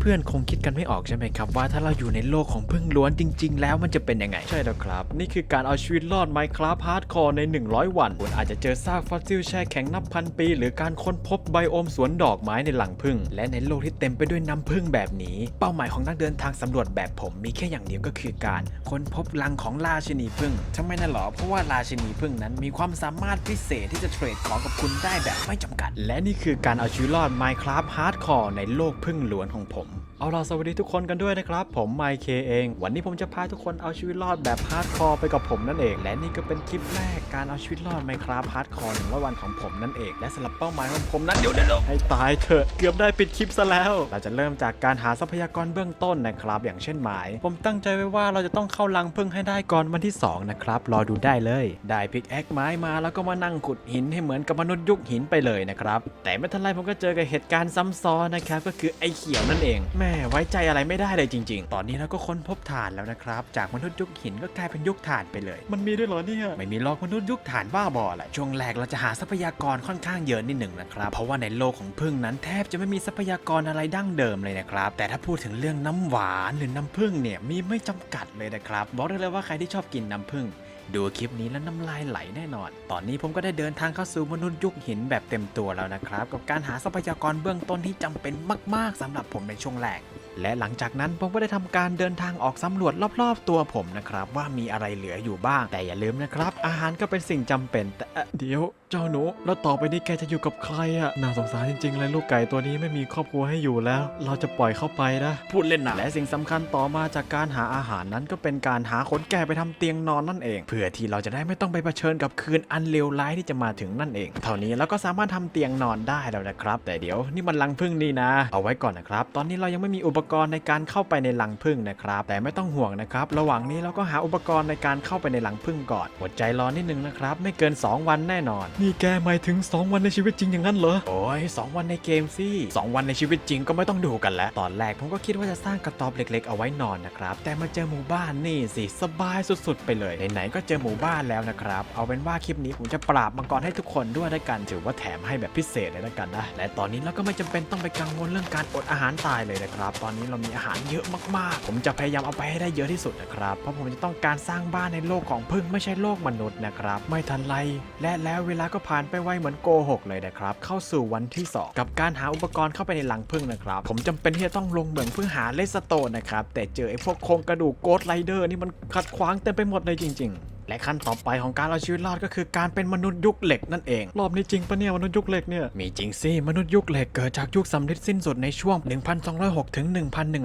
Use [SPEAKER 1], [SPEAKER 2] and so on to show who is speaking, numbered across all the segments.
[SPEAKER 1] เพื่อนๆ คงคิดกันไม่ออกใช่ไหมครับว่าถ้าเราอยู่ในโลกของพึ่งล้วนจริง ๆ แล้วมันจะเป็นยังไง ใช่แล้วครับ นี่คือการเอาชีวิตรอด Minecraft Hardcore ใน 100 วันคุณอาจจะเจอซากฟอสซิลแช่แข็งนับพันปี หรือการค้นพบไบโอมสวนดอกไม้ในหลังพึ่ง และในโลกที่เต็มไปด้วยน้ำพึ่งแบบนี้ เป้าหมายของนักเดินทางสำรวจแบบผมมีแค่อย่างเดียวก็คือการค้นพบรังของราชินีพึ่งทำไมน่ะหรอเพราะว่าราชินีพึ่งนั้นมีความสามารถพิเศษที่จะเทรดของกับคุณได้แบบไม่จำกัด และนี่คือการเอาชีวิตรอด Minecraft Hardcore ในโลกพึ่งล้วนของผม เอาล่ะสวัสดีทุกคนกันด้วยนะครับ ผมไมเคเอง วันนี้ผมจะพาทุกคนเอาชีวิตรอดแบบฮาร์ดคอร์ไปกับผมนั่นเอง และนี่ก็เป็นคลิปแรกการเอาชีวิตรอดไมครับฮาร์ดคอร์หนึ่งร้อยวันของผมนั่นเอง และสำหรับเป้าหมายของผมนั้นเดี๋ยวเดี๋ยวให้ตายเถอะเกือบได้ปิดคลิปซะแล้ว เราจะเริ่มจากการหาทรัพยากรเบื้องต้นนะครับ อย่างเช่นไม้ผมตั้งใจไว้ว่าเราจะต้องเข้าลังพึ่งให้ได้ก่อนวันที่สองนะครับ รอดูได้เลย ได้พิกแอคไม้มาแล้วก็มานั่งขุดหินให้เหมือนกับมนุษย์ยุคหินไปเลยนะครับแต่ไม่ทันไรผมก็เจอกับเหตุการณ์ซ้ำซ้อนนะครับก็คือไอ้เขียวนั่นเองแม่ไว้ใจอะไรไม่ได้เลยจริง ๆ ตอนนี้เราก็ค้นพบฐานแล้วนะครับ จากมนุษย์ยุคหินก็กลายเป็นยุคฐานไปเลย มันมีด้วยเหรอเนี่ย ไม่มีหรอกมนุษย์ยุคฐานบ้าบอแหละช่วงแรกเราจะหาทรัพยากรค่อนข้างเยอะนิดหนึ่งนะครับ เพราะว่าในโลกของพึ่งนั้นแทบจะไม่มีทรัพยากรอะไรดั้งเดิมเลยนะครับ แต่ถ้าพูดถึงเรื่องน้ำหวานหรือน้ำผึ้งเนี่ยมีไม่จำกัดเลยนะครับ บอกได้เลยว่าใครที่ชอบกินน้ำผึ้ง ดูคลิปนี้แล้วน้ำลายไหลแน่นอน ตอนนี้ผมก็ได้เดินทางเข้าสู่มนุษย์ยุคหินแบบเต็มตัวแล้วนะครับ กับการหาทรัพยากรเบื้องต้นที่จำเป็นมาก ๆสำหรับผมในช่วงแรก และหลังจากนั้นผมก็ได้ทำการเดินทางออกสำรวจรอบ ๆ ตัวผมนะครับ ว่ามีอะไรเหลืออยู่บ้าง แต่อย่าลืมนะครับ อาหารก็เป็นสิ่งจำเป็นแต่เอ่อเดี๋ยวเจ้าหนู แล้วต่อไปนี้แกจะอยู่กับใครอะน่าสงสารจริงๆเลยลูกไก่ตัวนี้ไม่มีครอบครัวให้อยู่แล้ว เราจะปล่อยเข้าไปนะ พูดเล่นนะและสิ่งสำคัญต่อมาจากการหาอาหารนั้นก็เป็นการหาขนแกไปทำเตียงนอนนั่นเอง เพื่อที่เราจะได้ไม่ต้องไปเผชิญกับคืนอันเลวร้ายที่จะมาถึงนั่นเอง เท่านี้เราก็สามารถทำเตียงนอนได้แล้วนะครับ แต่เดี๋ยวนี่มันลังพึ่งนี่นะ เอาไว้ก่อนนะครับ ตอนนี้เรายังไม่มีอุปกรณ์ในการเข้าไปในลังพึ่งนะครับ แต่ไม่ต้องห่วงนะครับ ระหว่างนี้เราก็หาอุปกรณ์ในการเข้าไปในลังพึ่งก่อนอดใจรอนิดนึงนะครับ ไม่เกิน 2 วันแน่นอนนี่แกหมายถึง 2 วันในชีวิตจริงอย่างนั้นเหรอ โอ้ยสองวันในเกมสิสองวันในชีวิตจริงก็ไม่ต้องดูกันแล้ว ตอนแรกผมก็คิดว่าจะสร้างกระต๊อบเล็กๆ เอาไว้นอนนะครับ แต่มาเจอหมู่บ้านนี่สิสบายสุดๆ ไปเลย ไหนๆ ก็เจอหมู่บ้านแล้วนะครับ เอาเป็นว่าคลิปนี้ผมจะปราบมังกรให้ทุกคนด้วยด้วยกัน ถือว่าแถมให้แบบพิเศษเลยแล้วกันนะ และตอนนี้เราก็ไม่จำเป็นต้องไปกังวลเรื่องการอดอาหารตายเลยนะครับ ตอนนี้เรามีอาหารเยอะมากๆ ผมจะพยายามเอาไปให้ได้เยอะที่สุดนะครับ เพราะผมจะต้องการสร้างบ้านในโลกของพึ่งไม่ใช่โลกมนุษย์นะครับ ไม่ทันไร และแล้วเวลาก็ผ่านไปไวเหมือนโกหกเลยนะครับ เข้าสู่วันที่ 2 กับการหาอุปกรณ์เข้าไปในหลังพึ่งนะครับ ผมจำเป็นที่จะต้องลงเหมืองเพื่อหาเลสโตนนะครับ แต่เจอไอ้พวกโครงกระดูกโกดไรเดอร์นี่มันขัดขวางเต็มไปหมดเลยจริง ๆ และขั้นต่อไปของการเอาชีวิตรอดก็คือการเป็นมนุษย์ยุคเหล็กนั่นเอง รอบนี้จริงปะเนี่ยมนุษย์ยุคเหล็กเนี่ยมีจริงสิมนุษย์ยุคเหล็กเกิดจากยุคสำริดสิ้นสุดในช่วง 1,206 ถึง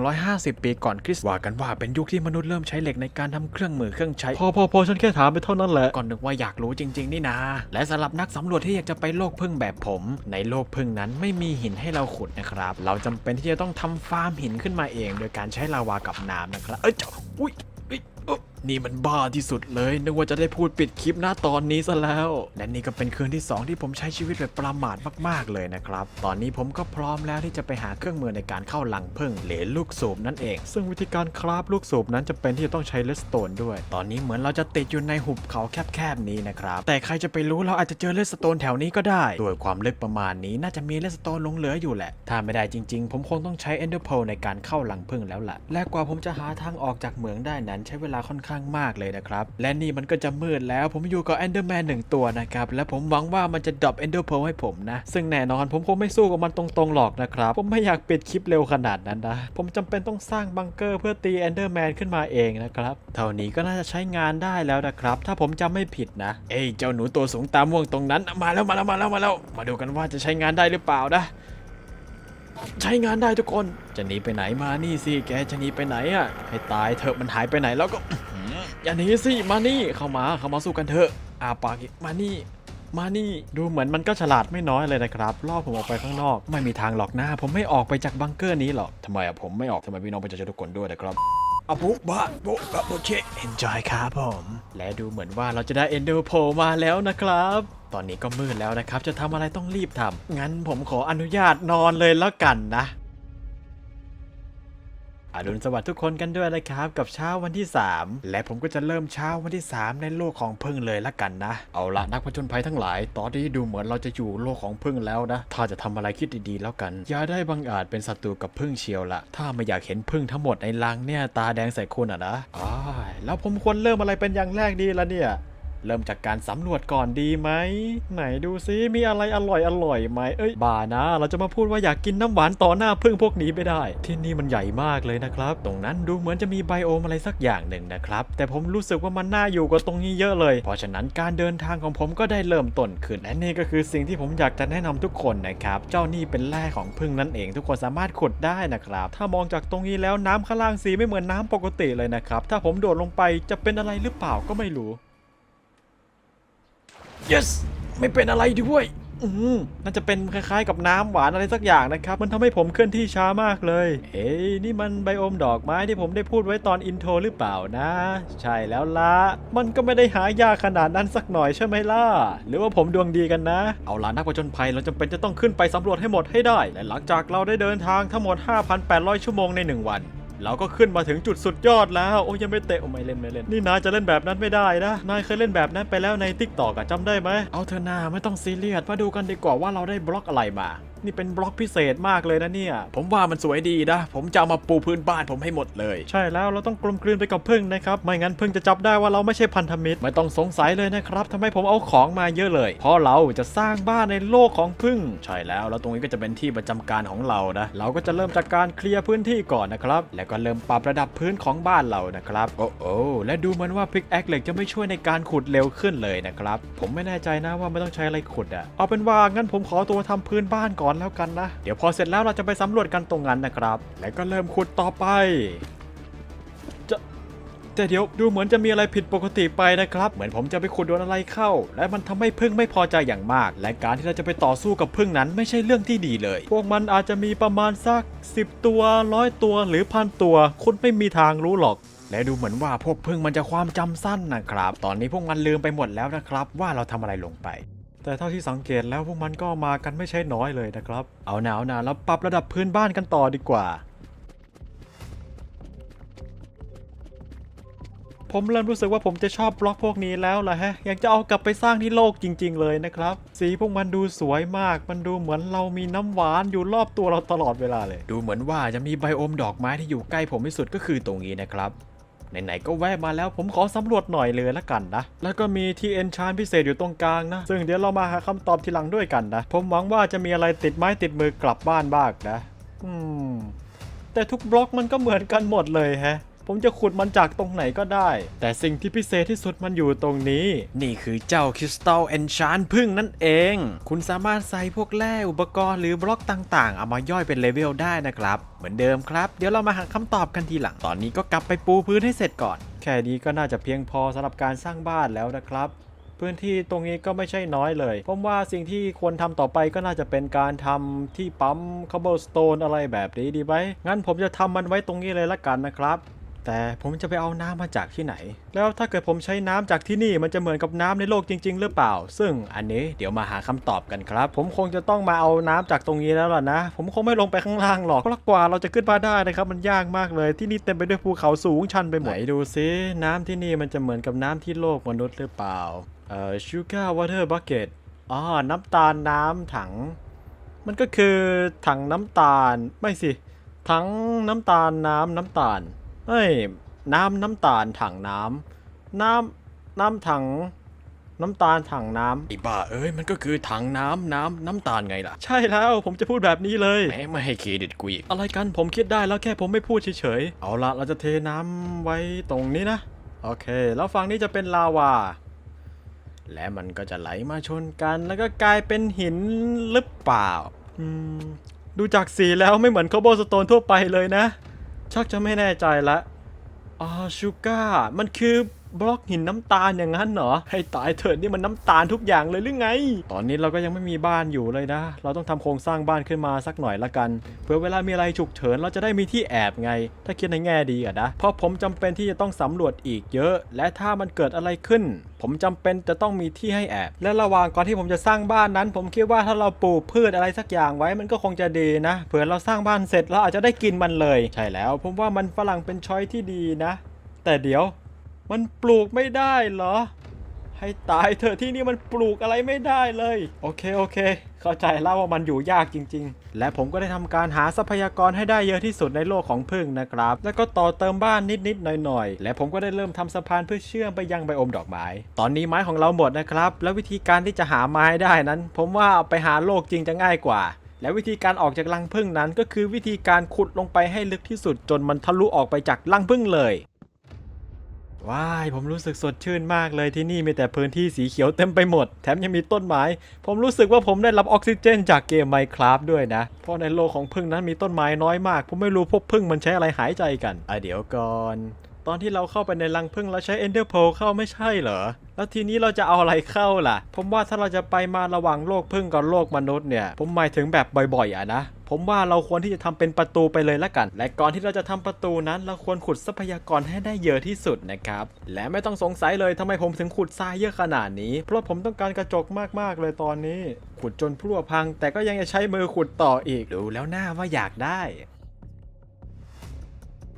[SPEAKER 1] 1,150 ปีก่อนคริสต์ว่ากันว่าเป็นยุคที่มนุษย์เริ่มใช้เหล็กในการทำเครื่องมือเครื่องใช้พอพอพอฉันแค่ถามไปเท่านั้นแหละก่อนนึกว่าอยากรู้จริง ๆ นี่นะ และสำหรับนักสำรวจที่อยากจะไปโลกพึ่งแบบผม ในโลกพึ่งนั้นไม่มีหินให้เราขุดนะครับ เราจำเป็นที่จะต้องทำฟาร์มหินขึ้นมาเอง โดยการใช้ลาวากับน้ำนะครับเอ้ยเจ้าอุ้ยเอ้ยเอ้อ นี่มันบ้าที่สุดเลย นึกว่าจะได้พูดปิดคลิปหน้าตอนนี้ซะแล้ว และนี่ก็เป็นคืนที่ 2 ที่ผมใช้ชีวิตแบบประมาทมากๆเลยนะครับ ตอนนี้ผมก็พร้อมแล้วที่จะไปหาเครื่องมือในการเข้าลังพึ่งเหลลูกสูบนั่นเอง ซึ่งวิธีการคราฟลูกสูบนั้นจะเป็นที่จะต้องใช้เลสโตนด้วย ตอนนี้เหมือนเราจะติดอยู่ในหุบเขาแคบๆนี้นะครับ แต่ใครจะไปรู้เราอาจจะเจอเลสโตนแถวนี้ก็ได้ด้วยความลึกประมาณนี้น่าจะมีเลสโตนหลงเหลืออยู่แหละ ถ้าไม่ได้จริง ๆ ผมคงต้องใช้เอนเดอร์โพในการเข้าลังพึ่งแล้วล่ะ และกว่าผมจะหาทางออกจากเหมืองได้นั้นใช้เวลาค่อนข้างมากเลยนะครับ และนี่มันก็จะมืดแล้วผมอยู่กับเอนเดอร์แมนหนึ่งตัวนะครับ และผมหวังว่ามันจะดรอปเอนเดอร์โพให้ผมนะ ซึ่งแน่นอนผมคงไม่สู้กับมันตรงๆหรอกนะครับ ผมไม่อยากปิดคลิปเร็วขนาดนั้นนะ ผมจำเป็นต้องสร้างบังเกอร์เพื่อตีเอนเดอร์แมนขึ้นมาเองนะครับ เท่านี้ก็น่าจะใช้งานได้แล้วนะครับ ถ้าผมจำไม่ผิดนะ เอ้ยเจ้าหนูตัวสูงตาม่วงตรงนั้นมาแล้วมาแล้วมาแล้วมาแล้ว มาดูกันว่าจะใช้งานได้หรือเปล่านะใช้งานได้ทุกคน จะหนีไปไหนมานี่สิ แกจะหนีไปไหนอะ ให้ตายเถอะมันหายไปไหนแล้วก็ อย่าหนีสิมานี่เข้ามาเข้ามาสู้กันเถอะอาปากอีกมานี่ มานี่ดูเหมือนมันก็ฉลาดไม่น้อยเลยนะครับล่อผมออกไปข้างนอก ไม่มีทางหรอกนะผมไม่ออกไปจากบังเกอร์นี้หรอกทำไมอะผมไม่ออกทำไมพี่น้องประชาชนทุกคนด้วยนะครับอาบุบะบุบะบุเชเอนจอยครับผม และดูเหมือนว่าเราจะได้เอนเดอร์โพมาแล้วนะครับ ตอนนี้ก็มืดแล้วนะครับ จะทำอะไรต้องรีบทำงั้นผมขออนุญาตนอนเลยแล้วกันนะ อรุณสวัสดิ์ทุกคนกันด้วยนะครับกับเช้าวันที่ 3 และผมก็จะเริ่มเช้าวันที่ 3 ในโลกของพึ่งเลยละกันนะ เอาละนักผจญภัยทั้งหลาย ตอนนี้ดูเหมือนเราจะอยู่โลกของพึ่งแล้วนะ ถ้าจะทำอะไรคิดดีๆแล้วกัน อย่าได้บังอาจเป็นศัตรูกับพึ่งเชียวละถ้าไม่อยากเห็นพึ่งทั้งหมดในรังเนี่ยตาแดงใส่คุณอะนะอ้าแล้วผมควรเริ่มอะไรเป็นอย่างแรกดีละเนี่ย เริ่มจากการสำรวจก่อนดีไหม ไหนดูซิมีอะไรอร่อยอร่อยไหมเอ้ยบ้านะ เราจะมาพูดว่าอยากกินน้ำหวานต่อหน้าพึ่งพวกนี้ไม่ได้ ที่นี่มันใหญ่มากเลยนะครับ ตรงนั้นดูเหมือนจะมีไบโอมอะไรสักอย่างหนึ่งนะครับ แต่ผมรู้สึกว่ามันน่าอยู่กว่าตรงนี้เยอะเลย เพราะฉะนั้นการเดินทางของผมก็ได้เริ่มต้นขึ้น และนี่ก็คือสิ่งที่ผมอยากจะแนะนำทุกคนนะครับ เจ้านี่เป็นแร่ของพึ่งนั่นเอง ทุกคนสามารถขุดได้นะครับ ถ้ามองจากตรงนี้แล้วน้ำข้างล่างสีไม่เหมือนน้ำปกติเลยนะครับ ถ้าผมโดดลงไปจะเป็นอะไรหรือเปล่าก็ไม่รู้ yes ไม่เป็นอะไรด้วยอืมน่าจะเป็นคล้ายๆกับน้ำหวานอะไรสักอย่างนะครับ มันทำให้ผมเคลื่อนที่ช้ามากเลย เอ้ยนี่มันไบโอมดอกไม้ที่ผมได้พูดไว้ตอนอินโทรหรือเปล่านะ ใช่แล้วละมันก็ไม่ได้หายากขนาดนั้นสักหน่อยใช่ไหมล่ะ หรือว่าผมดวงดีกันนะ เอาล่ะนักผจญภัยเราจำเป็นจะต้องขึ้นไปสำรวจให้หมดให้ได้ และหลังจากเราได้เดินทางทั้งหมด 5,800 ชั่วโมงใน 1 วัน เราก็ขึ้นมาถึงจุดสุดยอดแล้ว โอ้ยยังไม่เตะโอ้ไม่เล่นไม่เล่น นี่นายจะเล่นแบบนั้นไม่ได้นะ นายเคยเล่นแบบนั้นไปแล้วในทิกตอกอะจำได้ไหม เอาเธอหนาไม่ต้องซีเรียสมาดูกันดีกว่าว่าเราได้บล็อกอะไรมา นี่เป็นบล็อกพิเศษมากเลยนะเนี่ย ผมว่ามันสวยดีนะ ผมจะเอามาปูพื้นบ้านผมให้หมดเลย ใช่แล้วเราต้องกลมกลืนไปกับพึ่งนะครับ ไม่งั้นพึ่งจะจับได้ว่าเราไม่ใช่พันธมิตร ไม่ต้องสงสัยเลยนะครับทำไมผมเอาของมาเยอะเลย เพราะเราจะสร้างบ้านในโลกของพึ่ง ใช่แล้ว แล้วตรงนี้ก็จะเป็นที่ประจำการของเรานะ เราก็จะเริ่มจากการเคลียร์พื้นที่ก่อนนะครับ แล้วก็เริ่มปรับระดับพื้นของบ้านเรานะครับ โอ้โอ้และดูเหมือนว่าพิกแอคเหล็กจะไม่ช่วยในการขุดเร็วขึ้นเลยนะครับ ผมไม่แน่ใจนะว่าไม่ต้องใช้อะไรขุดอะเอาเป็นว่างั้นผมขอตัวทำพื้นบ้านก่อนแล้วกันนะ เดี๋ยวพอเสร็จแล้วเราจะไปสำรวจกันตรงนั้นนะครับ แล้วก็เริ่มขุดต่อไปจะแต่เดี๋ยวดูเหมือนจะมีอะไรผิดปกติไปนะครับ เหมือนผมจะไปขุดโดนอะไรเข้า และมันทำให้พึ่งไม่พอใจอย่างมาก และการที่เราจะไปต่อสู้กับพึ่งนั้นไม่ใช่เรื่องที่ดีเลย พวกมันอาจจะมีประมาณสัก 10 ตัวร้อยตัวหรือพันตัว คุณไม่มีทางรู้หรอกและดูเหมือนว่าพวกพึ่งมันจะความจำสั้นนะครับ ตอนนี้พวกมันลืมไปหมดแล้วนะครับ ว่าเราทำอะไรลงไป แต่เท่าที่สังเกตแล้วพวกมันก็มากันไม่ใช่น้อยเลยนะครับ เอาหนาวนาแล้วปรับระดับพื้นบ้านกันต่อดีกว่า ผมเริ่มรู้สึกว่าผมจะชอบบล็อกพวกนี้แล้วล่ะฮะ อยากจะเอากลับไปสร้างที่โลกจริง ๆ เลยนะครับ สีพวกมันดูสวยมาก มันดูเหมือนเรามีน้ำหวานอยู่รอบตัวเราตลอดเวลาเลย ดูเหมือนว่าจะมีไบโอมดอกไม้ที่อยู่ใกล้ผมที่สุดก็คือตรงนี้นะครับ ไหนๆก็แวะมาแล้วผมขอสำรวจหน่อยเลยละกันนะ แล้วก็มีที่เอนชานพิเศษอยู่ตรงกลางนะ ซึ่งเดี๋ยวเรามาหาคำตอบทีหลังด้วยกันนะ ผมหวังว่าจะมีอะไรติดไม้ติดมือกลับบ้านบ้างนะ อืม แต่ทุกบล็อกมันก็เหมือนกันหมดเลยแฮะ ผมจะขุดมันจากตรงไหนก็ได้ แต่สิ่งที่พิเศษที่สุดมันอยู่ตรงนี้ นี่คือเจ้าคริสตัลเอนชานพึ่งนั่นเอง คุณสามารถใส่พวกแร่อุปกรณ์หรือบล็อกต่างๆ เอามาย่อยเป็นเลเวลได้นะครับ เหมือนเดิมครับ เดี๋ยวเรามาหาคำตอบกันทีหลัง ตอนนี้ก็กลับไปปูพื้นให้เสร็จก่อน แค่นี้ก็น่าจะเพียงพอสำหรับการสร้างบ้านแล้วนะครับพื้นที่ตรงนี้ก็ไม่ใช่น้อยเลย ผมว่าสิ่งที่ควรทำต่อไปก็น่าจะเป็นการทำที่ปั๊มคาร์บอนสโตนอะไรแบบนี้ดีไหมงั้นผมจะทำมันไว้ตรงนี้เลยละกันนะครับ แต่ผมจะไปเอาน้ำมาจากที่ไหน แล้วถ้าเกิดผมใช้น้ำจากที่นี่มันจะเหมือนกับน้ำในโลกจริง ๆ หรือเปล่า ซึ่งอันนี้เดี๋ยวมาหาคำตอบกันครับ ผมคงจะต้องมาเอาน้ำจากตรงนี้แล้วล่ะนะ ผมคงไม่ลงไปข้างล่างหรอกเพราะกว่าเราจะขึ้นมาได้นะครับ มันยากมากเลย ที่นี่เต็มไปด้วยภูเขาสูงชันไปหมดไหนดูซิน้ำที่นี่มันจะเหมือนกับน้ำที่โลกมนุษย์หรือเปล่าเอ่อ sugar water bucket อ๋อน้ำตาลน้ำถัง มันก็คือถังน้ำตาลไม่สิถังน้ำตาลน้ำน้ำตาล เฮ้ย น้ำน้ำตาลถังน้ำน้ำน้ำถัง น้ำตาลถังน้ำไอ้บ้าเอ้ยมันก็คือถังน้ำน้ำน้ำตาลไงล่ะ ใช่แล้วผมจะพูดแบบนี้เลยแหมไม่ให้เครดิตกูอีกอะไรกันผมคิดได้แล้วแค่ผมไม่พูดเฉยๆเอาละเราจะเทน้ำไว้ตรงนี้นะ โอเค แล้วฝั่งนี้จะเป็นลาวา และมันก็จะไหลมาชนกัน แล้วก็กลายเป็นหินหรือเปล่า อืมดูจากสีแล้วไม่เหมือนคาร์บอนสโตนทั่วไปเลยนะ ชักจะไม่แน่ใจละอ๋อชูก้ามันคือ บล็อกหินน้ำตาลอย่างนั้นเหรอ ให้ตายเถิดนี่มันน้ำตาลทุกอย่างเลยหรือไง ตอนนี้เราก็ยังไม่มีบ้านอยู่เลยนะ เราต้องทำโครงสร้างบ้านขึ้นมาสักหน่อยละกัน เพื่อเวลามีอะไรฉุกเฉินเราจะได้มีที่แอบไง ถ้าคิดในแง่ดีอะนะ เพราะผมจำเป็นที่จะต้องสำรวจอีกเยอะ และถ้ามันเกิดอะไรขึ้น ผมจำเป็นจะต้องมีที่ให้แอบ และระหว่างก่อนที่ผมจะสร้างบ้านนั้น ผมคิดว่าถ้าเราปลูกพืชอะไรสักอย่างไว้มันก็คงจะดีนะ เผื่อเราสร้างบ้านเสร็จเราอาจจะได้กินมันเลย ใช่แล้ว ผมว่ามันฝรั่งเป็นช้อยที่ดีนะ แต่เดี๋ยว มันปลูกไม่ได้เหรอ ให้ตายเถอะที่นี่มันปลูกอะไรไม่ได้เลย โอเคโอเค เข้าใจแล้วว่ามันอยู่ยากจริง ๆ และผมก็ได้ทำการหาทรัพยากรให้ได้เยอะที่สุดในโลกของพึ่งนะครับ แล้วก็ต่อเติมบ้านนิดๆหน่อยๆ และผมก็ได้เริ่มทำสะพานเพื่อเชื่อมไปยังไบโอมดอกไม้ ตอนนี้ไม้ของเราหมดนะครับ แล้ววิธีการที่จะหาไม้ได้นั้น ผมว่าเอาไปหาโลกจริงจะง่ายกว่าและวิธีการออกจากรังผึ้งนั้นก็คือวิธีการขุดลงไปให้ลึกที่สุดจนมันทะลุออกไปจากรังผึ้งเลย ว้ายผมรู้สึกสดชื่นมากเลยที่นี่มีแต่พื้นที่สีเขียวเต็มไปหมด แถมยังมีต้นไม้ ผมรู้สึกว่าผมได้รับออกซิเจนจากเกม Minecraft ด้วยนะ เพราะในโลกของพึ่งนั้นมีต้นไม้น้อยมาก ผมไม่รู้พวกพึ่งมันใช้อะไรหายใจกันอะเดี๋ยวก่อนตอนที่เราเข้าไปในรังผึ้งเราใช้ Ender Pearl เข้าไม่ใช่เหรอ แล้วทีนี้เราจะเอาอะไรเข้าล่ะ ผมว่าถ้าเราจะไปมาระหว่างโลกผึ้งกับโลกมนุษย์เนี่ย ผมหมายถึงแบบบ่อยๆอะนะ ผมว่าเราควรที่จะทำเป็นประตูไปเลยละกัน และก่อนที่เราจะทำประตูนั้น เราควรขุดทรัพยากรให้ได้เยอะที่สุดนะครับ และไม่ต้องสงสัยเลยทำไมผมถึงขุดทรายเยอะขนาดนี้ เพราะผมต้องการกระจกมากๆเลยตอนนี้ ขุดจนพลั่วพัง แต่ก็ยังจะใช้มือขุดต่ออีกดูแล้วหน้าว่าอยากได้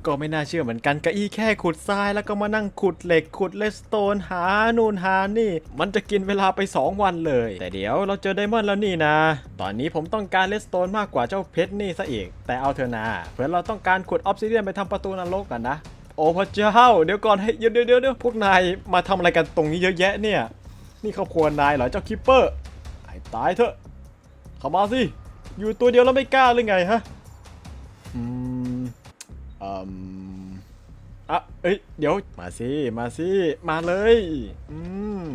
[SPEAKER 1] ก็ไม่น่าเชื่อเหมือนกันกะอี้แค่ขุดทรายแล้วก็มานั่งขุดเหล็กขุดเลสโตนหานู่นหานี่ มันจะกินเวลาไป 2 วันเลย แต่เดี๋ยวเราเจอไดมอนด์แล้วนี่นะ ตอนนี้ผมต้องการเลสโตนมากกว่าเจ้าเพชรนี่ซะอีก แต่เอาเถอะนะเพื่อเราต้องการขุดออฟซิเดียนไปทำประตูนรกกันนะ โอ้พระเจ้า เดี๋ยวก่อนให้เดี๋ยวเดี๋ยวเดี๋ยวเดี๋ยวพวกนายมาทำอะไรกันตรงนี้เยอะแยะเนี่ย นี่ครอบครัวนายเหรอเจ้าคิปเปอร์ไอ้ตายเถอะเข้ามาสิอยู่ตัวเดียวแล้วไม่กล้าหรือไงฮะ อืมอะเอ้ย เดี๋ยว มาสิ มาสิ มาเลย อืม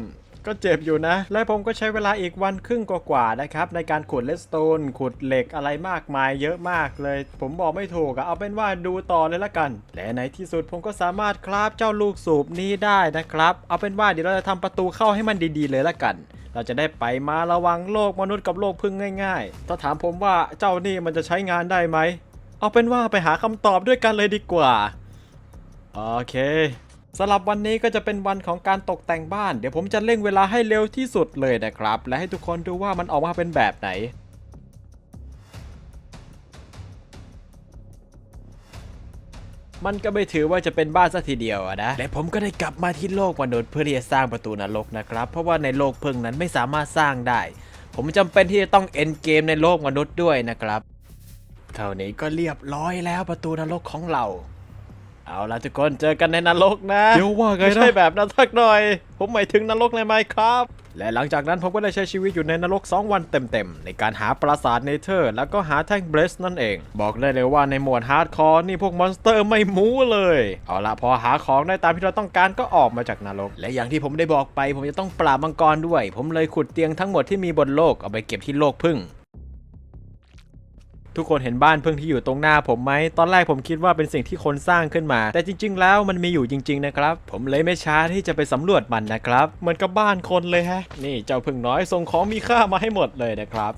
[SPEAKER 1] ก็เจ็บอยู่นะ และผมก็ใช้เวลาอีกวันครึ่งกว่าๆนะครับ ในการขุดเลสโตน ขุดเหล็กอะไรมากมายเยอะมากเลย ผมบอกไม่ถูกอะเอาเป็นว่าดูต่อเลยละกัน และในที่สุดผมก็สามารถคราฟเจ้าลูกสูบนี้ได้นะครับ เอาเป็นว่าเดี๋ยวเราจะทำประตูเข้าให้มันดีๆเลยละกัน เราจะได้ไปมาระวังโลกมนุษย์กับโลกพึ่งง่าย ๆ ถ้าถามผมว่าเจ้านี่มันจะใช้งานได้ไหม เอาเป็นว่าไปหาคำตอบด้วยกันเลยดีกว่า โอเคสำหรับวันนี้ก็จะเป็นวันของการตกแต่งบ้าน เดี๋ยวผมจะเร่งเวลาให้เร็วที่สุดเลยนะครับ และให้ทุกคนดูว่ามันออกมาเป็นแบบไหนมันก็ไม่ถือว่าจะเป็นบ้านสักทีเดียวอะนะ และผมก็ได้กลับมาที่โลกมนุษย์เพื่อที่จะสร้างประตูนรกนะครับ เพราะว่าในโลกพึ่งนั้นไม่สามารถสร้างได้ ผมจำเป็นที่จะต้องเอ็นเกมในโลกมนุษย์ด้วยนะครับ เท่านี้ก็เรียบร้อยแล้วประตูนรกของเรา เอาล่ะทุกคนเจอกันในนรกนะ
[SPEAKER 2] เดี๋ยวว่าไงนะ
[SPEAKER 1] ไม่ใช่แบบนั้นสักหน่อย ผมหมายถึงนรกในไมครับ และหลังจากนั้นผมก็ได้ใช้ชีวิตอยู่ในนรก 2 วันเต็มๆ ในการหาปราสาทเนเธอร์ แล้วก็หาแท่งเบรสนั่นเอง บอกได้เลยว่าในโหมดฮาร์ดคอร์นี่พวกมอนสเตอร์ไม่มูเลย เอาล่ะพอหาของได้ตามที่เราต้องการก็ออกมาจากนรก และอย่างที่ผมได้บอกไป ผมจะต้องปราบมังกรด้วย ผมเลยขุดเตียงทั้งหมดที่มีบนโลกเอาไปเก็บที่โลกพึ่ง ทุกคนเห็นบ้านพึ่งที่อยู่ตรงหน้าผมไหม ตอนแรกผมคิดว่าเป็นสิ่งที่คนสร้างขึ้นมา แต่จริง ๆ แล้วมันมีอยู่จริง ๆ นะครับ ผมเลยไม่ช้าที่จะไปสำรวจมันนะครับ เหมือนกับบ้านคนเลยฮะ นี่เจ้าพึ่งน้อยส่งของมีค่ามาให้หมดเลยนะครับ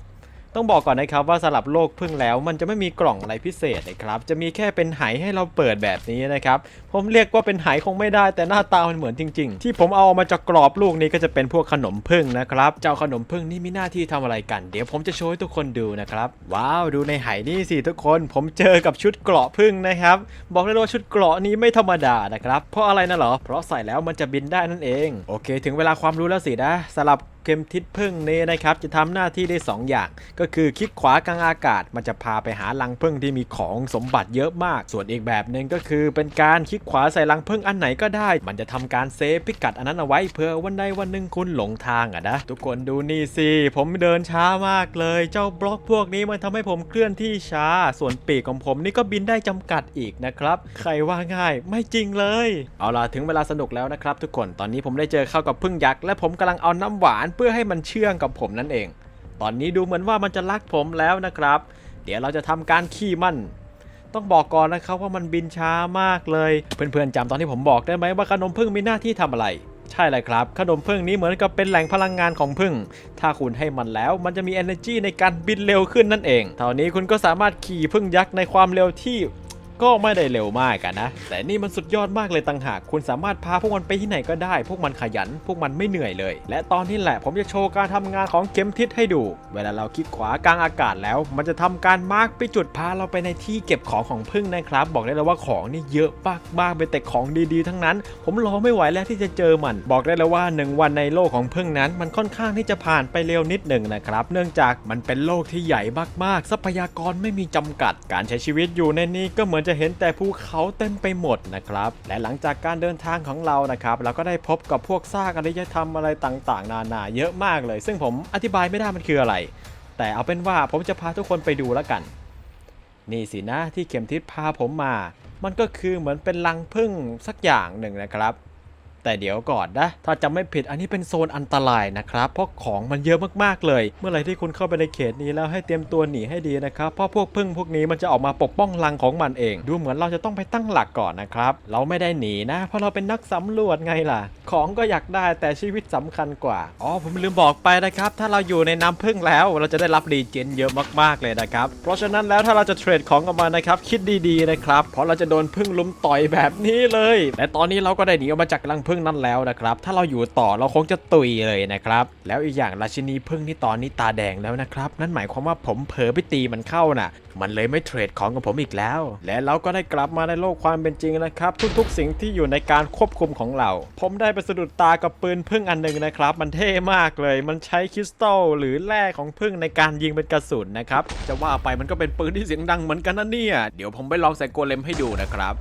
[SPEAKER 1] ต้องบอกก่อนนะครับว่าสำหรับโลกพึ่งแล้วมันจะไม่มีกล่องอะไรพิเศษนะครับ จะมีแค่เป็นไหให้เราเปิดแบบนี้นะครับ ผมเรียกว่าเป็นไหคงไม่ได้แต่หน้าตามันเหมือนจริง ๆ ที่ผมเอามาจากกรอบลูกนี้ก็จะเป็นพวกขนมพึ่งนะครับ เจ้าขนมพึ่งนี่มีหน้าที่ทำอะไรกัน เดี๋ยวผมจะโชว์ให้ทุกคนดูนะครับ ว้าวดูในไหนี่สิทุกคน ผมเจอกับชุดเกราะพึ่งนะครับ บอกเลยว่าชุดเกราะนี้ไม่ธรรมดานะครับ เพราะอะไรนะเหรอ เพราะใส่แล้วมันจะบินได้นั่นเอง โอเค ถึงเวลาความรู้แล้วสินะสำหรับ เข็มทิศพึ่งนี้นะครับจะทำหน้าที่ได้ 2 อย่าง ก็คือคลิกขวากลางอากาศ มันจะพาไปหารังพึ่งที่มีของสมบัติเยอะมาก ส่วนอีกแบบหนึ่งก็คือเป็นการคลิกขวาใส่รังพึ่งอันไหนก็ได้ มันจะทำการเซฟพิกัดอันนั้นเอาไว้เพื่อวันใดวันหนึ่งคุณหลงทางอะนะทุกคนดูนี่สิผมเดินช้ามากเลย เจ้าบล็อกพวกนี้มันทำให้ผมเคลื่อนที่ช้า ส่วนปีกของผมนี่ก็บินได้จำกัดอีกนะครับใครว่าง่ายไม่จริงเลย เอาล่ะถึงเวลาสนุกแล้วนะครับทุกคนตอนนี้ผมได้เจอเข้ากับพึ่งยักษ์และผมกำลังเอาน้ำหวานเพื่อให้มันเชื่องกับผมนั่นเอง ตอนนี้ดูเหมือนว่ามันจะรักผมแล้วนะครับ เดี๋ยวเราจะทำการขี่มัน ต้องบอกก่อนนะครับว่ามันบินช้ามากเลย เพื่อนๆจำตอนที่ผมบอกได้ไหมว่าขนมผึ้งมีหน้าที่ทำอะไรใช่เลยครับ ขนมผึ้งนี้เหมือนกับเป็นแหล่งพลังงานของผึ้งถ้าคุณให้มันแล้วมันจะมี energy ในการบินเร็วขึ้นนั่นเอง เท่านี้คุณก็สามารถขี่ผึ้งยักษ์ในความเร็วที่ ก็ไม่ได้เร็วมากอะนนะ แต่นี่มันสุดยอดมากเลยต่างหาก คุณสามารถพาพวกมันไปที่ไหนก็ได้ พวกมันขยัน พวกมันไม่เหนื่อยเลย และตอนนี้แหละผมจะโชว์การทำงานของเข็มทิศให้ดู เวลาเราคลิกขวากลางอากาศแล้ว มันจะทำการมาร์กไปจุดพาเราไปในที่เก็บของของพึ่งนะครับ บอกได้เลยว่าของนี่เยอะมากมากๆเป็นแต่ของดีๆ ทั้งนั้น ผมรอไม่ไหวแล้วที่จะเจอมัน บอกได้เลยว่าหนึ่งวันในโลกของพึ่งนั้น มันค่อนข้างที่จะผ่านไปเร็วนิดหนึ่งนะครับ เนื่องจากมันเป็นโลกที่ใหญ่มากๆ ทรัพยากรไม่มีจำกัด การใช้ชีวิตอยู่ในนี้ก็เหมือนจะะเห็นแต่ภูเขาเต็มไปหมดนะครับ และหลังจากการเดินทางของเรานะครับ เราก็ได้พบกับพวกซากอารยธรรมอะไรต่างๆ นานาเยอะมากเลย ซึ่งผมอธิบายไม่ได้มันคืออะไร แต่เอาเป็นว่าผมจะพาทุกคนไปดูแล้วกัน นี่สินะที่เข็มทิศพาผมมา มันก็คือเหมือนเป็นรังพึ่งสักอย่างหนึ่งนะครับ แต่เดี๋ยวก่อนนะ ถ้าจำไม่ผิดอันนี้เป็นโซนอันตรายนะครับ เพราะของมันเยอะมากๆเลย เมื่อไหร่ที่คุณเข้าไปในเขตนี้แล้วให้เตรียมตัวหนีให้ดีนะครับ เพราะพวกพึ่งพวกนี้มันจะออกมาปกป้องรังของมันเอง ดูเหมือนเราจะต้องไปตั้งหลักก่อนนะครับ เราไม่ได้หนีนะ เพราะเราเป็นนักสำรวจไงล่ะ ของก็อยากได้แต่ชีวิตสำคัญกว่า อ๋อผมลืมบอกไปนะครับ ถ้าเราอยู่ในน้ำพึ่งแล้ว เราจะได้รับรีเจนเยอะมากๆเลยนะครับ เพราะฉะนั้นแล้วถ้าเราจะเทรดของกับมันนะครับคิดดีๆนะครับ เพราะเราจะโดนพึ่งลุมต่อยแบบนี้เลย และตอนนี้เราก็ได้หนีออกมาจากรังพึ่งึ่งนั้นแล้วนะครับ ถ้าเราอยู่ต่อเราคงจะตุยเลยนะครับ แล้วอีกอย่างราชินีพึ่งที่ตอนนี้ตาแดงแล้วนะครับ นั่นหมายความว่าผมเผลอไปตีมันเข้าน่ะ มันเลยไม่เทรดของกับผมอีกแล้ว และเราก็ได้กลับมาในโลกความเป็นจริงนะครับ ทุกๆ สิ่งที่อยู่ในการควบคุมของเรา ผมได้ไปสะดุดตากับปืนพึ่งอันหนึ่งนะครับ มันเท่มากเลย มันใช้คริสตัลหรือแร่ของพึ่งในการยิงเป็นกระสุนนะครับ จะว่าไปมันก็เป็นปืนที่เสียงดังเหมือนกันนะเนี่ย เดี๋ยวผมไปลองใส่โกเลมให้ดูนะครับ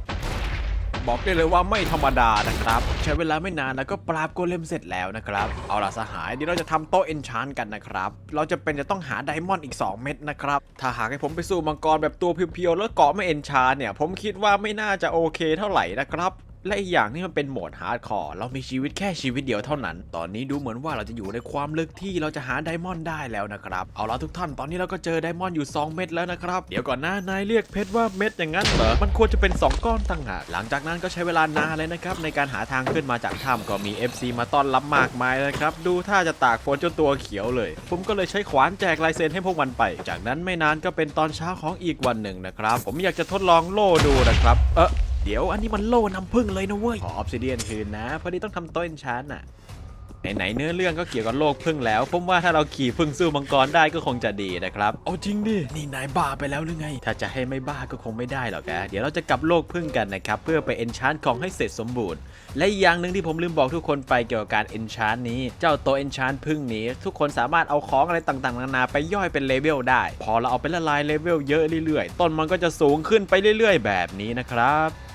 [SPEAKER 1] บอกได้เลยว่าไม่ธรรมดานะครับ ใช้เวลาไม่นานแล้วก็ปราบโกเลมเสร็จแล้วนะครับ เอาล่ะสหายเดี๋ยวเราจะทำโต๊ะเอนชานกันนะครับ เราจะเป็นจะต้องหาไดมอนด์อีก 2 เม็ดนะครับ ถ้าหากให้ผมไปสู้มังกรแบบตัวเพียวๆแล้วเกาะไม่เอนชานเนี่ย ผมคิดว่าไม่น่าจะโอเคเท่าไหร่นะครับ และอีกอย่างนี่มันเป็นโหมดฮาร์ดคอร์เรามีชีวิตแค่ชีวิตเดียวเท่านั้น ตอนนี้ดูเหมือนว่าเราจะอยู่ในความลึกที่เราจะหาไดมอนด์ได้แล้วนะครับ เอาละทุกท่านตอนนี้เราก็เจอไดมอนด์อยู่ 2 เม็ดแล้วนะครับ เดี๋ยวก่อนนะนายเรียกเพชรว่าเม็ดอย่างนั้นเหรอ มันควรจะเป็น 2 ก้อนต่างหาก หลังจากนั้นก็ใช้เวลานานเลยนะครับในการหาทางขึ้นมาจากถ้ำก็มี FC มาต้อนรับมากมายเลยครับ ดูท่าจะตากฝนจนตัวเขียวเลย ผมก็เลยใช้ขวานแจกลายเซ็นให้พวกมันไป จากนั้นไม่นานก็เป็นตอนเช้าของอีกวันหนึ่งนะครับ ผมอยากจะทดลองโล่ดูนะครับ เออ เดี๋ยวอันนี้มันโล่น้ำผึ้งเลยนะเว้ย ขอออฟซิเดียนคืนนะพอดีต้องทำโต้นชานน่ะไหนๆเนื้อเรื่องก็เกี่ยวกับโลกพึ่งแล้วผมว่าถ้าเราขี่พึ่งสู้มังกรได้ก็คงจะดีนะครับเอาจริงดิ นี่นายบ้าไปแล้วหรือไง ถ้าจะให้ไม่บ้าก็คงไม่ได้หรอกนะเดี๋ยวเราจะกลับโลกพึ่งกันนะครับ เพื่อไปเอนชานของให้เสร็จสมบูรณ์ และอีกอย่างหนึ่งที่ผมลืมบอกทุกคนไปเกี่ยวกับการเอนชานนี้ เจ้าตัวเอนชานพึ่งนี้ ทุกคนสามารถเอาของอะไรต่างๆนานาไปย่อยเป็นเลเวลได้ พอเราเอาไปละลายเลเวลเยอะเรื่อยๆ ต้นมันก็จะสูงขึ้นไปเรื่อย ๆ แบบนี้นะครับ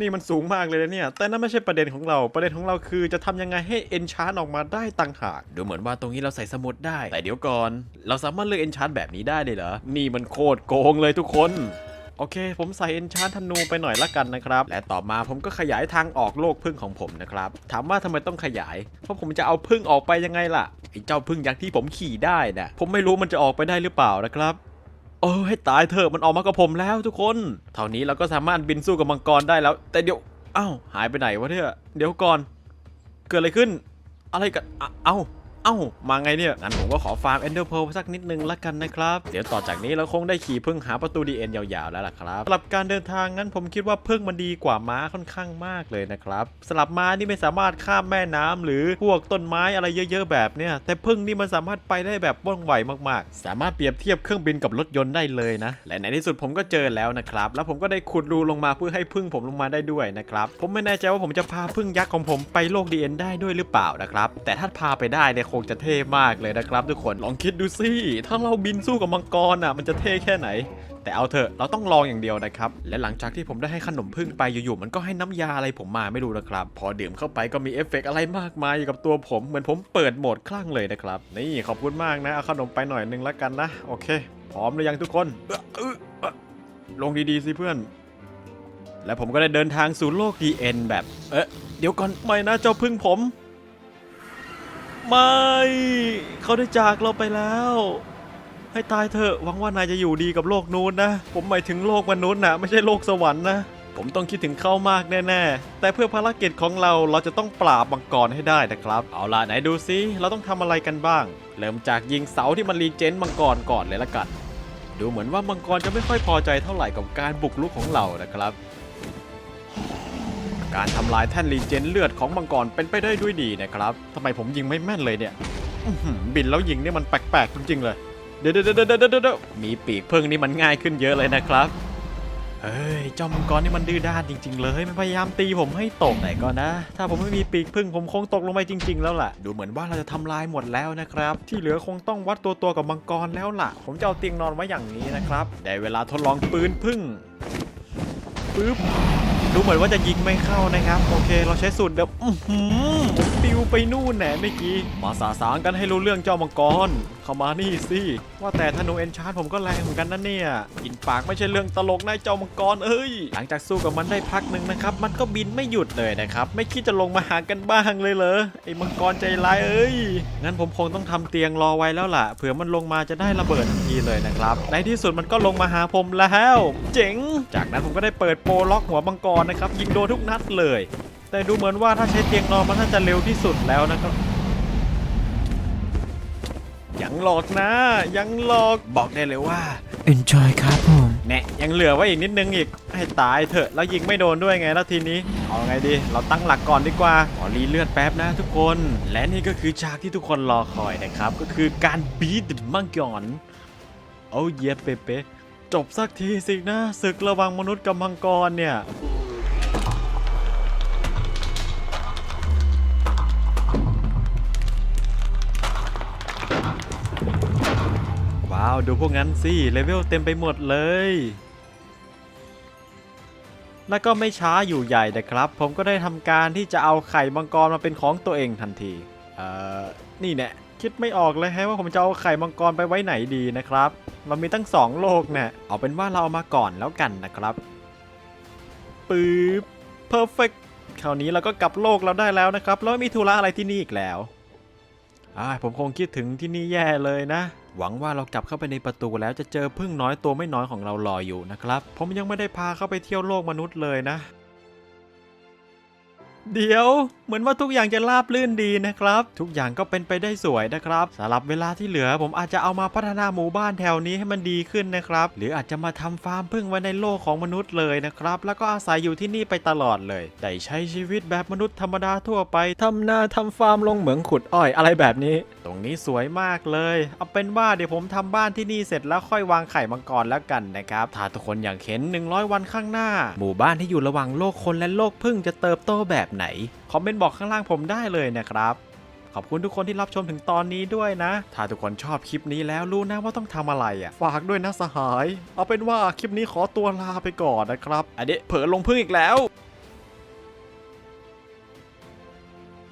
[SPEAKER 1] นี่มันสูงมากเลยนะเนี่ย แต่นั่นไม่ใช่ประเด็นของเรา ประเด็นของเราคือจะทำยังไงให้เอนชานออกมาได้ต่างหาก ดูเหมือนว่าตรงนี้เราใส่สมุดได้ แต่เดี๋ยวก่อน เราสามารถเลือกเอนชานแบบนี้ได้เลยเหรอ นี่มันโคตรโกงเลยทุกคน โอเค ผมใส่เอนชานธนูไปหน่อยละกันนะครับ และต่อมาผมก็ขยายทางออกโลกพึ่งของผมนะครับ ถามว่าทำไมต้องขยาย เพราะผมจะเอาพึ่งออกไปยังไงล่ะ ไอ้เจ้าพึ่งยักษ์ที่ผมขี่ได้นะผมไม่รู้มันจะออกไปได้หรือเปล่านะครับ โอ้ให้ตายเถอะมันออกมากับผมแล้วทุกคน เท่านี้เราก็สามารถบินสู้กับมังกรได้แล้ว แต่เดี๋ยวอ้าวหายไปไหนวะเนี่ยเดี๋ยวก่อน เกิดอะไรขึ้น อะไรกันอะเอ้าว อ้ามาไงเนี่ยงั้นผมก็ขอฟาร์ม Ender Pearl สักนิดนึงละกันนะครับเดี๋ยวต่อจากนี้เราคงได้ขี่พึ่งหาประตู DN ยาวๆแล้วล่ะครับสำหรับการเดินทางนั้นผมคิดว่าพึ่งมันดีกว่าม้าค่อนข้างมากเลยนะครับสำหรับม้านี่ไม่สามารถข้ามแม่น้ำหรือพวกต้นไม้อะไรเยอะ ๆ แบบเนี้ยแต่พึ่งนี่มันสามารถไปได้แบบว่องไวมากๆ สามารถเปรียบเทียบเครื่องบินกับรถยนต์ได้เลยนะ และในที่สุดผมก็เจอแล้วนะครับ แล้วผมก็ได้ขุดรูลงมาเพื่อให้พึ่งผมลงมาได้ด้วยนะครับ ผมไม่แน่ใจว่าผมจะพาพึ่งยักษ์ของผมไปโลก DN ได้ด้วยหรือเปล่านะครับ แต่ถ้าพาไปได้เนี่ยคงจะเท่มากเลยนะครับทุกคนลองคิดดูสิถ้าเราบินสู้กับมังกรอะมันจะเท่แค่ไหน แต่เอาเถอะเราต้องลองอย่างเดียวนะครับ และหลังจากที่ผมได้ให้ขนมพึ่งไปอยู่ๆมันก็ให้น้ำยาอะไรผมมาไม่รู้นะครับ พอดื่มเข้าไปก็มีเอฟเฟกต์อะไรมากมายอยู่กับตัวผมเหมือนผมเปิดโหมดคลั่งเลยนะครับนี่ขอบคุณมากนะเอาขนมไปหน่อยนึงแล้วกันนะโอเค พร้อมหรือยังทุกคนลงดีๆสิเพื่อน และผมก็ได้เดินทางสู่โลก DN แบบ เอ๊ะ เดี๋ยวก่อนไม่นะเจ้าพึ่งผม ไม่ เขาได้จากเราไปแล้ว ให้ตายเถอะหวังว่านายจะอยู่ดีกับโลกนู้นนะ ผมหมายถึงโลกมนุษย์นะไม่ใช่โลกสวรรค์นะ ผมต้องคิดถึงเขามากแน่ๆ แต่เพื่อภารกิจของเราเราจะต้องปราบมังกรให้ได้นะครับ เอาล่ะไหนดูซิเราต้องทำอะไรกันบ้าง เริ่มจากยิงเสาที่มันรีเจนมังกรก่อนเลยละกัน ดูเหมือนว่ามังกรจะไม่ค่อยพอใจเท่าไหร่กับการบุกรุกของเรานะครับ การทำลายแท่นรีเจนเลือดของมังกรเป็นไปได้ด้วยดีนะครับทำไมผมยิงไม่แม่นเลยเนี่ยบินแล้วยิงนี่มันแปลกๆจริงๆเลย เดี๋ยวเดี๋ยวเดี๋ยวเดี๋ยวเดี๋ยวมีปีกพึ่งนี่มันง่ายขึ้นเยอะเลยนะครับ เฮ้ยเจ้ามังกรนี่มันดื้อด้านจริง ๆ เลยมันพยายามตีผมให้ตกไหนก็นะ ถ้าผมไม่มีปีกพึ่งผมคงตกลงไปจริง ๆ แล้วล่ะ ดูเหมือนว่าเราจะทำลายหมดแล้วนะครับ ที่เหลือคงต้องวัดตัวตัวๆกับมังกรแล้วล่ะ ผมจะเอาเตียงนอนไว้อย่างนี้นะครับ ได้เวลาทดลองปืนพึ่งปึ๊บ ดูเหมือนว่าจะยิงไม่เข้านะครับ โอเค เราใช้สูตรเดิมอื้อหือปิวไปนู่นแหนเมื่อกี้ มาสาสางกันให้รู้เรื่องเจ้ามังกร เข้ามานี่สิ ว่าแต่ธนูเอนชาร์ผมก็แรงเหมือนกันนะเนี่ย กินปากไม่ใช่เรื่องตลกนะเจ้ามังกรเอ้ย หลังจากสู้กับมันได้พักหนึ่งนะครับ มันก็บินไม่หยุดเลยนะครับ ไม่คิดจะลงมาหากันบ้างเลยเหรอ ไอ้มังกรใจร้ายเอ้ย งั้นผมคงต้องทำเตียงรอไว้แล้วล่ะ เผื่อมันลงมาจะได้ระเบิดทันทีเลยนะครับ ในที่สุดมันก็ลงมาหาผมแล้ว เจ๋ง จากนั้นผมก็ได้เปิดโปรล็อกหัวมังกรนะครับยิงโดนทุกนัดเลย แต่ดูเหมือนว่าถ้าใช้เตียงนอนมันน่าจะเร็วที่สุดแล้วนะครับ ยังหลอกนะ ยังหลอกบอกได้เลยว่า
[SPEAKER 2] Enjoy ครับผม
[SPEAKER 1] แน่ยังเหลือไว้อีกนิดนึงอีกให้ตายเถอะแล้วยิงไม่โดนด้วยไงแล้วทีนี้ เอาไงดี เราตั้งหลักก่อนดีกว่าขอรีเลือดแป๊บนะทุกคน และนี่ก็คือฉากที่ทุกคนรอคอยนะครับ ก็คือการบีดมังกรโอ้เยเปเปจบสักทีสินะศึกระหว่างมนุษย์กับมังกรเนี่ยาวดูพวกนั้นสิเลเวลเต็มไปหมดเลย แล้วก็ไม่ช้าอยู่ใหญ่นะครับ ผมก็ได้ทำการที่จะเอาไข่มังกรมาเป็นของตัวเองทันที เอ่อ นี่แน่คิดไม่ออกเลยฮะว่าผมจะเอาไข่มังกรไปไว้ไหนดีนะครับเรามีตั้งสองโลกเนี่ยเอาเป็นว่าเราเอามาก่อนแล้วกันนะครับปึ๊บ perfect คราวนี้เราก็กลับโลกเราได้แล้วนะครับ แล้วไม่มีธุระอะไรที่นี่อีกแล้วอ่าผมคงคิดถึงที่นี่แย่เลยนะ หวังว่าเรากลับเข้าไปในประตูแล้วจะเจอพึ่งน้อยตัวไม่น้อยของเรารออยู่นะครับ ผมยังไม่ได้พาเข้าไปเที่ยวโลกมนุษย์เลยนะ เดี๋ยว เหมือนว่าทุกอย่างจะราบลื่นดีนะครับ ทุกอย่างก็เป็นไปได้สวยนะครับสำหรับเวลาที่เหลือผมอาจจะเอามาพัฒนาหมู่บ้านแถวนี้ให้มันดีขึ้นนะครับ หรืออาจจะมาทำฟาร์มพึ่งไว้ในโลกของมนุษย์เลยนะครับ แล้วก็อาศัยอยู่ที่นี่ไปตลอดเลยได้ใช้ชีวิตแบบมนุษย์ธรรมดาทั่วไปทำนาทำฟาร์มลงเหมืองขุดอ้อยอะไรแบบนี้ ตรงนี้สวยมากเลย เอาเป็นว่าเดี๋ยวผมทำบ้านที่นี่เสร็จแล้วค่อยวางไข่มังกรแล้วกันนะครับถ้าทุกคนอยากเห็น 100 วันข้างหน้า หมู่บ้านที่อยู่ระหว่างโลกคนและโลกพึ่งจะเติบโตแบบไหนคอมเมนต์บอกข้างล่างผมได้เลยนะครับ ขอบคุณทุกคนที่รับชมถึงตอนนี้ด้วยนะ ถ้าทุกคนชอบคลิปนี้แล้วรู้นะว่าต้องทำอะไรอะ ฝากด้วยนะสหาย เอาเป็นว่าคลิปนี้ขอตัวลาไปก่อนนะครับ อันนี้เผลอลงพึ่งอีกแล้ว